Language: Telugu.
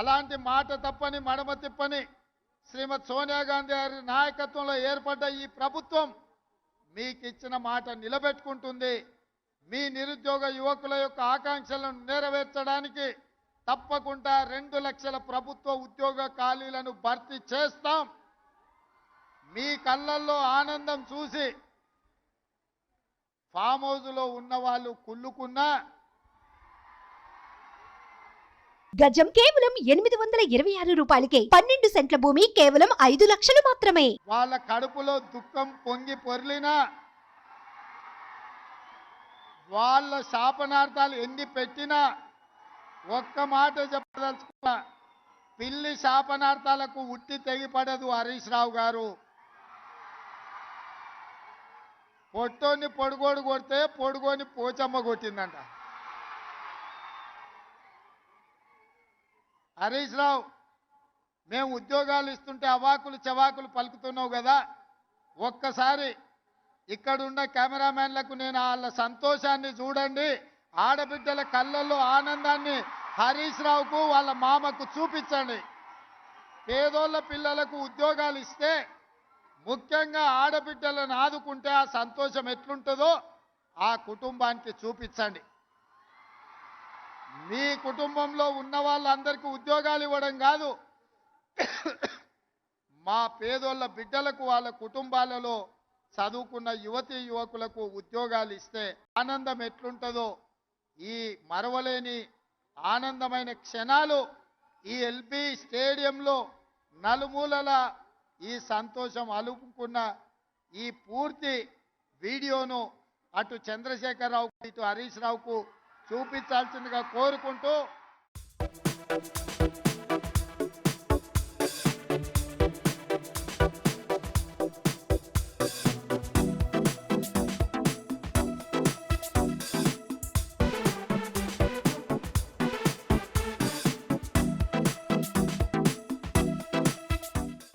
అలాంటి మాట తప్పని మడమ తిప్పని శ్రీమతి సోనియా గాంధీ గారి నాయకత్వంలో ఏర్పడ్డ ఈ ప్రభుత్వం మీకు ఇచ్చిన మాట నిలబెట్టుకుంటుంది. మీ నిరుద్యోగ యువకుల యొక్క ఆకాంక్షలను నెరవేర్చడానికి తప్పకుండా రెండు లక్షల ప్రభుత్వ ఉద్యోగ ఖాళీలను భర్తీ చేస్తాం. మీ కళ్ళల్లో ఆనందం చూసి ఫామ్ హౌజ్లో ఉన్న వాళ్ళు కుళ్ళుకున్నా గజం కేవలం ఎనిమిది వందల ఇరవై ఆరు రూపాయలకే పన్నెండు సెంట్ల భూమి కేవలం ఐదు లక్షలు మాత్రమే. వాళ్ళ కడుపులో దుఃఖం పొంగి పొర్లినా వాళ్ళ శాపనార్థాలు ఎన్ని పెట్టినా ఒక్క మాట చెప్పదలుచుకున్నా పిల్లి శాపనార్థాలకు ఉట్టి తెగిపడదు హరీష్ రావు గారు. పొట్టోని పొడుగోడు కొడితే పొడుగోని పోచమ్మ కొట్టిందంట. హరీష్ రావు మేము ఉద్యోగాలు ఇస్తుంటే అవాకులు చవాకులు పలుకుతున్నావు కదా. ఒక్కసారి ఇక్కడున్న కెమెరామెన్లకు నేను వాళ్ళ సంతోషాన్ని చూడండి. ఆడబిడ్డల కళ్ళల్లో ఆనందాన్ని హరీష్ రావుకు వాళ్ళ మామకు చూపించండి. పేదోళ్ళ పిల్లలకు ఉద్యోగాలు ఇస్తే ముఖ్యంగా ఆడబిడ్డలను ఆదుకుంటే ఆ సంతోషం ఎట్లుంటుందో ఆ కుటుంబానికి చూపించండి. మీ కుటుంబంలో ఉన్న వాళ్ళందరికీ ఉద్యోగాలు ఇవ్వడం కాదు. మా పేదోళ్ళ బిడ్డలకు వాళ్ళ కుటుంబాలలో చదువుకున్న యువతి యువకులకు ఉద్యోగాలు ఇస్తే ఆనందం ఎట్లుంటుందో ఈ మరవలేని ఆనందమైన క్షణాలు ఈ ఎల్బి స్టేడియంలో నలుమూలల ఈ సంతోషం అలుపుకున్న ఈ పూర్తి వీడియోను అటు చంద్రశేఖరరావుకు ఇటు హరీష్ రావుకు చూపించాల్సిందిగా కోరుకుంటూ